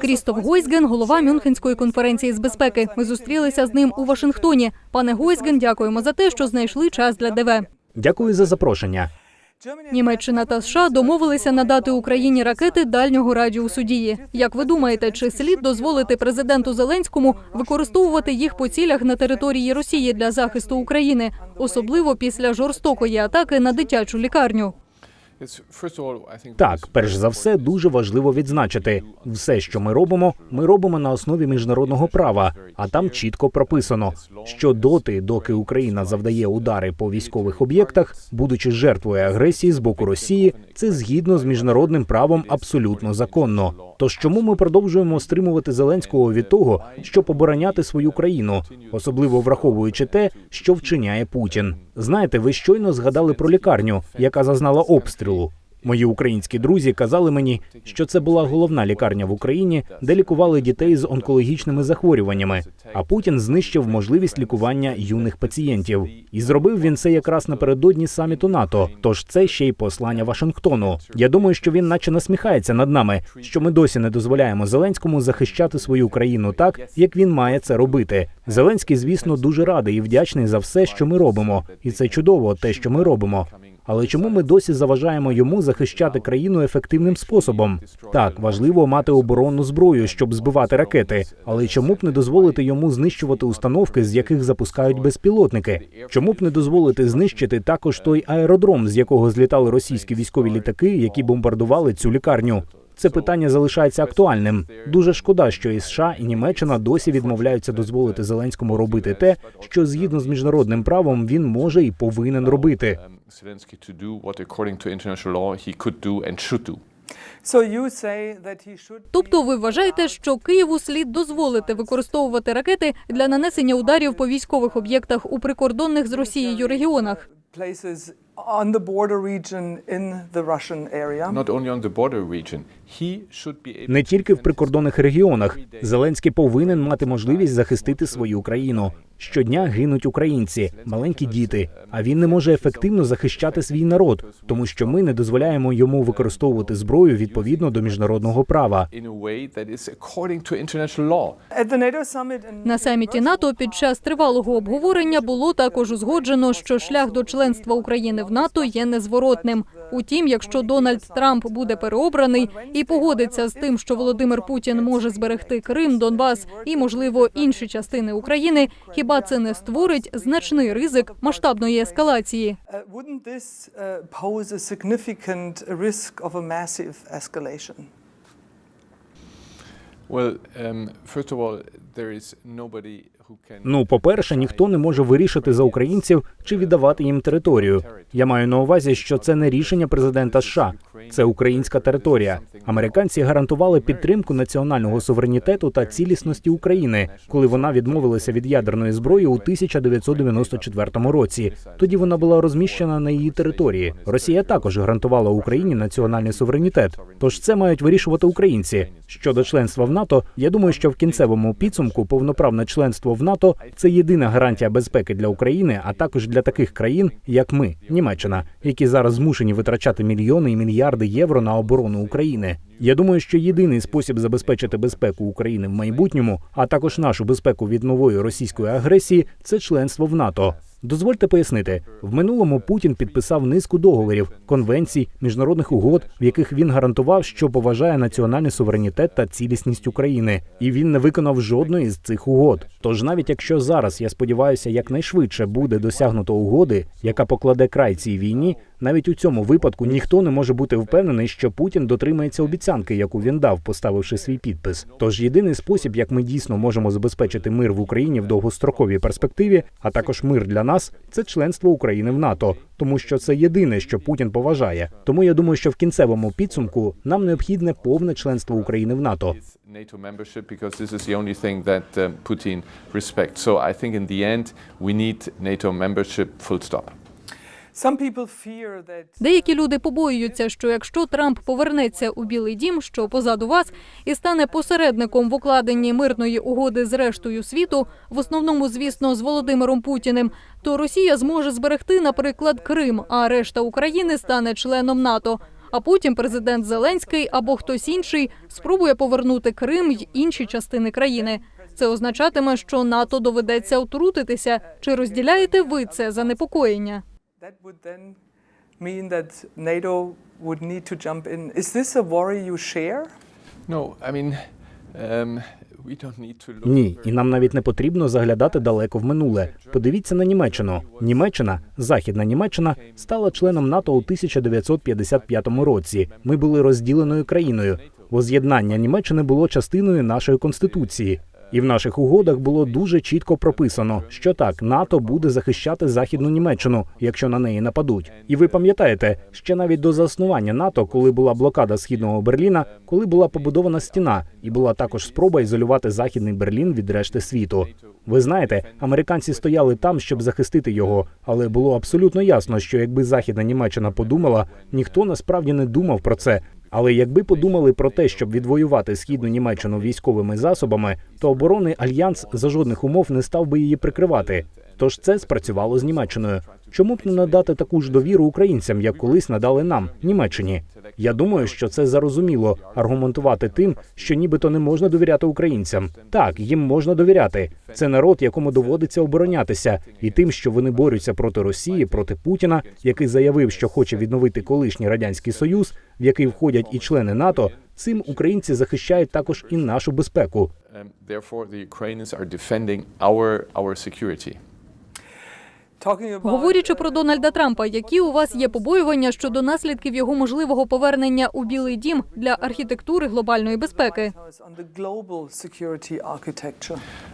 Крістоф Гойсген, голова Мюнхенської конференції з безпеки. Ми зустрілися з ним у Вашингтоні. Пане Гойсген, дякуємо за те, що знайшли час для ДВ. Дякую за запрошення. Німеччина та США домовилися надати Україні ракети дальнього радіусу дії. Як ви думаєте, чи слід дозволити президенту Зеленському використовувати їх по цілях на території Росії для захисту України, особливо після жорстокої атаки на дитячу лікарню? Так, перш за все, дуже важливо відзначити, все, що ми робимо, ми робимо на основі міжнародного права. А там чітко прописано, що доти, доки Україна завдає удари по військових об'єктах, будучи жертвою агресії з боку Росії, це згідно з міжнародним правом абсолютно законно. Тож чому ми продовжуємо стримувати Зеленського від того, щоб обороняти свою країну, особливо враховуючи те, що вчиняє Путін? Знаєте, ви щойно згадали про лікарню, яка зазнала обстрілу. Мої українські друзі казали мені, що це була головна лікарня в Україні, де лікували дітей з онкологічними захворюваннями. А Путін знищив можливість лікування юних пацієнтів. І зробив він це якраз напередодні саміту НАТО. Тож це ще й послання Вашингтону. Я думаю, що він, наче насміхається над нами, що ми досі не дозволяємо Зеленському захищати свою країну так, як він має це робити. Зеленський, звісно, дуже радий і вдячний за все, що ми робимо, і це чудово, те, що ми робимо. Але чому ми досі заважаємо йому захищати країну ефективним способом? Так, важливо мати оборонну зброю, щоб збивати ракети. Але чому б не дозволити йому знищувати установки, з яких запускають безпілотники? Чому б не дозволити знищити також той аеродром, з якого злітали російські військові літаки, які бомбардували цю лікарню? Це питання залишається актуальним. Дуже шкода, що і США і Німеччина досі відмовляються дозволити Зеленському робити те, що згідно з міжнародним правом він може і повинен робити. Тобто, ви вважаєте, що Києву слід дозволити використовувати ракети для нанесення ударів по військових об'єктах у прикордонних з Росією регіонах? On the border region in the Russian area. Not only on the border region, he should be able Не тільки в прикордонних регіонах Зеленський повинен мати можливість захистити свою країну. Щодня гинуть українці, маленькі діти. А він не може ефективно захищати свій народ, тому що ми не дозволяємо йому використовувати зброю відповідно до міжнародного права. На саміті НАТО під час тривалого обговорення було також узгоджено, що шлях до членства України в НАТО є незворотним. Утім, якщо Дональд Трамп буде переобраний і погодиться з тим, що Володимир Путін може зберегти Крим, Донбас і, можливо, інші частини України, хіба це не створить значний ризик масштабної ескалації? uh? Well, um, first of all, there is nobody. Ну, по-перше, ніхто не може вирішити за українців чи віддавати їм територію. Я маю на увазі, що це не рішення президента США, це українська територія. Американці гарантували підтримку національного суверенітету та цілісності України, коли вона відмовилася від ядерної зброї у 1994 році. Тоді вона була розміщена на її території. Росія також гарантувала Україні національний суверенітет. Тож це мають вирішувати українці. Щодо членства в НАТО, я думаю, що в кінцевому підсумку повноправне членство в НАТО це єдина гарантія безпеки для України, а також для таких країн, як ми, Німеччина, які зараз змушені витрачати мільйони і мільярди євро на оборону України. Я думаю, що єдиний спосіб забезпечити безпеку України в майбутньому, а також нашу безпеку від нової російської агресії, це членство в НАТО. Дозвольте пояснити, в минулому Путін підписав низку договорів, конвенцій, міжнародних угод, в яких він гарантував, що поважає національний суверенітет та цілісність України, і він не виконав жодної з цих угод. Тож, навіть якщо зараз я сподіваюся, якнайшвидше буде досягнуто угоди, яка покладе край цій війні, навіть у цьому випадку ніхто не може бути впевнений, що Путін дотримається обіцянки, яку він дав, поставивши свій підпис. Тож єдиний спосіб, як ми дійсно можемо забезпечити мир в Україні в довгостроковій перспективі, а також мир для нас, це членство України в НАТО, тому що це єдине, що Путін поважає. Тому я думаю, що в кінцевому підсумку нам необхідне повне членство України в НАТО. respects. So I think in the end, we need NATO membership full stop. Деякі люди побоюються, що якщо Трамп повернеться у Білий Дім, що позаду вас, і стане посередником в укладенні мирної угоди з рештою світу, в основному, звісно, з Володимиром Путіним, то Росія зможе зберегти, наприклад, Крим, а решта України стане членом НАТО. а потім президент Зеленський або хтось інший спробує повернути Крим й інші частини країни. Це означатиме, що НАТО доведеться втрутитися. Чи розділяєте ви це занепокоєння? That would then mean that NATO would need to jump in. Is this a worry you share? No, I mean, um, we don't need to look Ні, і нам навіть не потрібно заглядати далеко в минуле. Подивіться на Німеччину. Німеччина, західна Німеччина, стала членом НАТО у 1955 році. Ми були розділеною країною. Воз'єднання Німеччини було частиною нашої конституції. І в наших угодах було дуже чітко прописано, що так НАТО буде захищати західну Німеччину, якщо на неї нападуть. І ви пам'ятаєте, ще навіть до заснування НАТО, коли була блокада східного Берліна, коли була побудована стіна, і була також спроба ізолювати західний Берлін від решти світу. Ви знаєте, американці стояли там, щоб захистити його, але було абсолютно ясно, що якби західна Німеччина подумала, ніхто насправді не думав про це. Але якби подумали про те, щоб відвоювати східну Німеччину військовими засобами, то оборонний альянс за жодних умов не став би її прикривати. Тож це спрацювало з Німеччиною. Чому б не надати таку ж довіру українцям, як колись надали нам, Німеччині? Я думаю, що це зарозуміло аргументувати тим, що нібито не можна довіряти українцям. Так, їм можна довіряти. Це народ, якому доводиться оборонятися, і тим, що вони борються проти Росії, проти Путіна, який заявив, що хоче відновити колишній радянський союз, в який входять і члени НАТО. Цим українці захищають також і нашу безпеку. Говорячи про Дональда Трампа, які у вас є побоювання щодо наслідків його можливого повернення у Білий Дім для архітектури глобальної безпеки?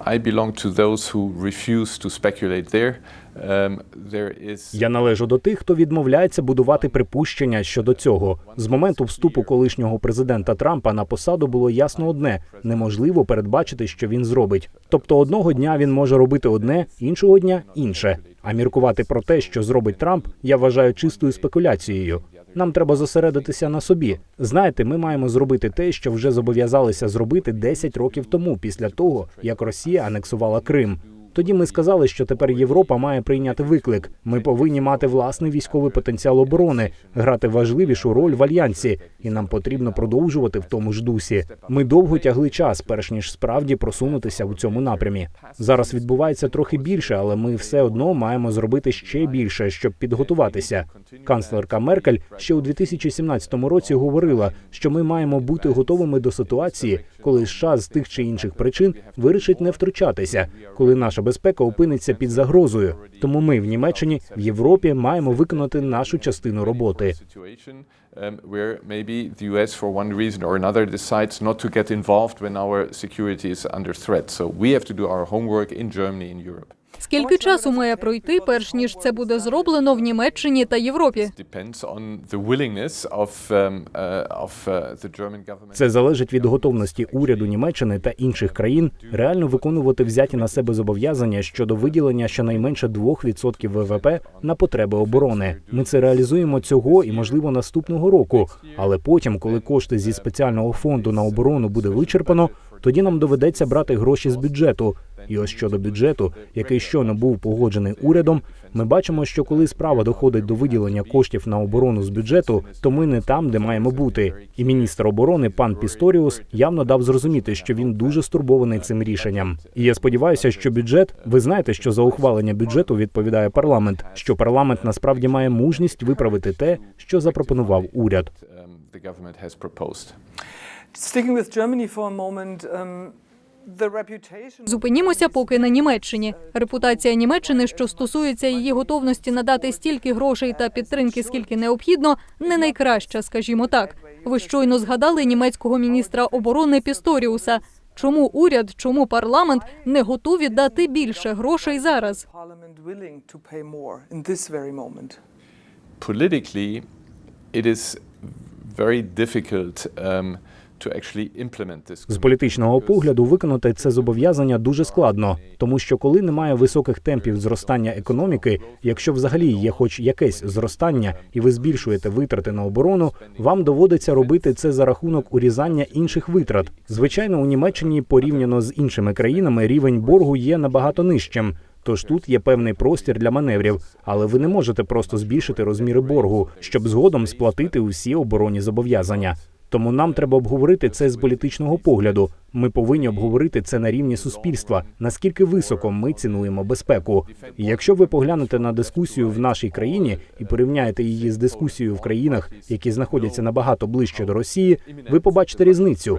I belong to those who refuse to speculate there. Is Я належу до тих, хто відмовляється будувати припущення щодо цього. З моменту вступу колишнього президента Трампа на посаду було ясно одне: неможливо передбачити, що він зробить. Тобто одного дня він може робити одне, іншого дня інше. А міркувати про те, що зробить Трамп, я вважаю чистою спекуляцією. Нам треба зосередитися на собі. Знаєте, ми маємо зробити те, що вже зобов'язалися зробити 10 років тому, після того як Росія анексувала Крим. Тоді ми сказали, що тепер Європа має прийняти виклик. Ми повинні мати власний військовий потенціал оборони, грати важливішу роль в альянсі, і нам потрібно продовжувати в тому ж дусі. Ми довго тягли час, перш ніж справді просунутися у цьому напрямі. Зараз відбувається трохи більше, але ми все одно маємо зробити ще більше, щоб підготуватися. Канцлерка Меркель ще у 2017 році говорила, що ми маємо бути готовими до ситуації, коли США з тих чи інших причин вирішить не втручатися, коли наша безпека опиниться під загрозою. Тому ми в Німеччині, в Європі маємо виконати нашу частину роботи. um, not to get involved when our security is under. Скільки часу має пройти, перш ніж це буде зроблено в Німеччині та Європі? Um, uh, uh. Це залежить від готовності уряду Німеччини та інших країн реально виконувати взяті на себе зобов'язання щодо виділення щонайменше 2% ВВП на потреби оборони. Ми це реалізуємо цього і можливо наступного року. Але потім, коли кошти зі спеціального фонду на оборону буде вичерпано, тоді нам доведеться брати гроші з бюджету. І ось щодо бюджету, який щойно був погоджений урядом, ми бачимо, що коли справа доходить до виділення коштів на оборону з бюджету, то ми не там, де маємо бути. І міністр оборони пан Пісторіус явно дав зрозуміти, що він дуже стурбований цим рішенням. І я сподіваюся, що бюджет, ви знаєте, що за ухвалення бюджету відповідає парламент, що парламент насправді має мужність виправити те, що запропонував уряд. Sticking with Germany for a moment, um. Зупинімося поки на Німеччині. Репутація Німеччини, що стосується її готовності надати стільки грошей та підтримки, скільки необхідно, не найкраща, скажімо так. Ви щойно згадали німецького міністра оборони Пісторіуса. Чому уряд, чому парламент не готові дати більше грошей зараз? Politically, it is very difficult um, З політичного погляду виконати це зобов'язання дуже складно, тому що коли немає високих темпів зростання економіки, якщо взагалі є хоч якесь зростання, і ви збільшуєте витрати на оборону, вам доводиться робити це за рахунок урізання інших витрат. Звичайно, у Німеччині порівняно з іншими країнами рівень боргу є набагато нижчим. Тож тут є певний простір для маневрів, але ви не можете просто збільшити розміри боргу, щоб згодом сплатити усі оборонні зобов'язання. Тому нам треба обговорити це з політичного погляду. Ми повинні обговорити це на рівні суспільства. Наскільки високо ми цінуємо безпеку. І якщо ви поглянете на дискусію в нашій країні і порівняєте її з дискусією в країнах, які знаходяться набагато ближче до Росії, ви побачите різницю.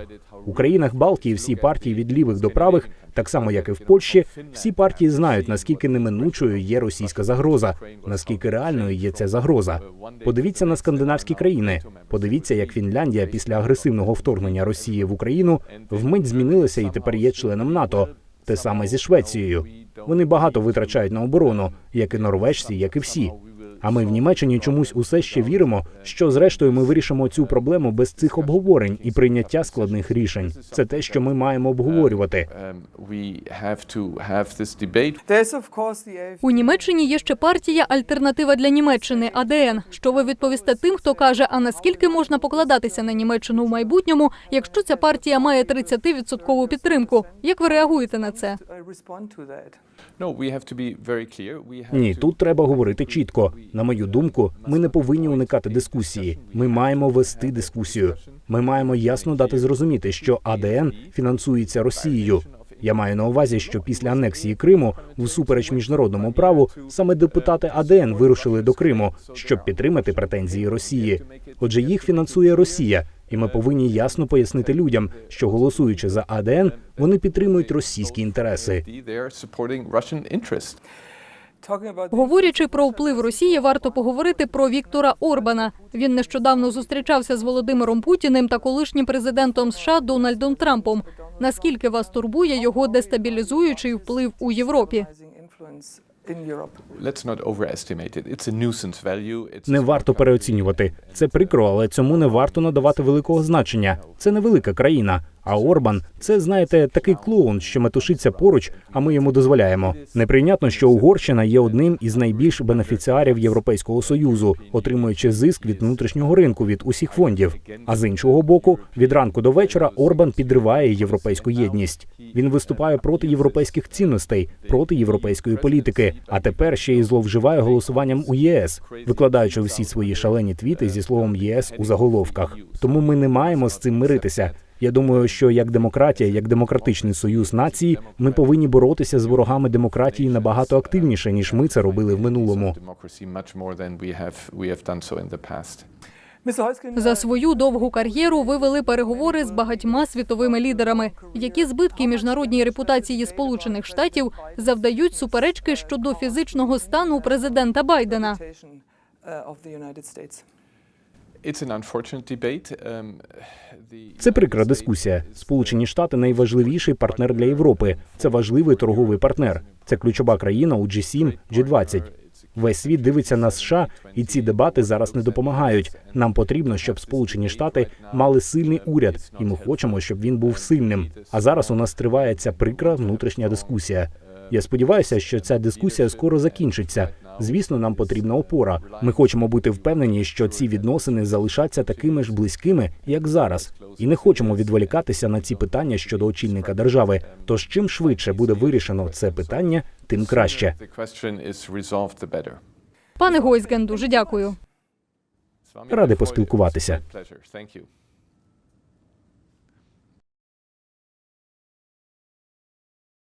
У країнах Балтії всі партії від лівих до правих, так само як і в Польщі, всі партії знають наскільки неминучою є російська загроза, наскільки реальною є ця загроза. Подивіться на скандинавські країни. Подивіться, як Фінляндія після агресивного вторгнення Росії в Україну вмить змінилася і тепер є членом НАТО. Те саме зі Швецією. Вони багато витрачають на оборону, як і норвежці, як і всі. А ми в Німеччині чомусь усе ще віримо, що зрештою ми вирішимо цю проблему без цих обговорень і прийняття складних рішень. Це те, що ми маємо обговорювати. У Німеччині є ще партія Альтернатива для Німеччини АДН. Що ви відповісте тим, хто каже, а наскільки можна покладатися на Німеччину в майбутньому, якщо ця партія має 30% підтримку? Як ви реагуєте на це? Ні, тут треба говорити чітко. На мою думку, ми не повинні уникати дискусії. Ми маємо вести дискусію. Ми маємо ясно дати зрозуміти, що АДН фінансується Росією. Я маю на увазі, що після анексії Криму, всупереч міжнародному праву, саме депутати АДН вирушили до Криму, щоб підтримати претензії Росії. Отже, їх фінансує Росія, і ми повинні ясно пояснити людям, що голосуючи за АДН, вони підтримують російські інтереси. Говорячи про вплив Росії, варто поговорити про Віктора Орбана. Він нещодавно зустрічався з Володимиром Путіним та колишнім президентом США Дональдом Трампом. Наскільки вас турбує його дестабілізуючий вплив у Європі? Не варто переоцінювати. Це прикро, але цьому не варто надавати великого значення. Це невелика країна. А Орбан це знаєте такий клоун, що метушиться поруч, а ми йому дозволяємо. Неприйнятно, що Угорщина є одним із найбільш бенефіціарів Європейського союзу, отримуючи зиск від внутрішнього ринку від усіх фондів. А з іншого боку, від ранку до вечора Орбан підриває європейську єдність. Він виступає проти європейських цінностей, проти європейської політики. А тепер ще й зловживає голосуванням у ЄС, викладаючи всі свої шалені твіти зі словом ЄС у заголовках. Тому ми не маємо з цим миритися. Я думаю, що як демократія, як демократичний союз нації, ми повинні боротися з ворогами демократії набагато активніше, ніж ми це робили в минулому. За свою довгу кар'єру ви вели переговори з багатьма світовими лідерами. Які збитки міжнародній репутації Сполучених Штатів завдають суперечки щодо фізичного стану президента Байдена? Це прикра дискусія. Сполучені Штати найважливіший партнер для Європи. Це важливий торговий партнер. Це ключова країна у G7, G20. Весь світ дивиться на США, і ці дебати зараз не допомагають. Нам потрібно, щоб Сполучені Штати мали сильний уряд, і ми хочемо, щоб він був сильним. А зараз у нас триває ця прикра внутрішня дискусія. Я сподіваюся, що ця дискусія скоро закінчиться. Звісно, нам потрібна опора. Ми хочемо бути впевнені, що ці відносини залишаться такими ж близькими, як зараз, і не хочемо відволікатися на ці питання щодо очільника держави. Тож чим швидше буде вирішено це питання, тим краще. Пане Гойсген, дуже дякую. Радий поспілкуватися.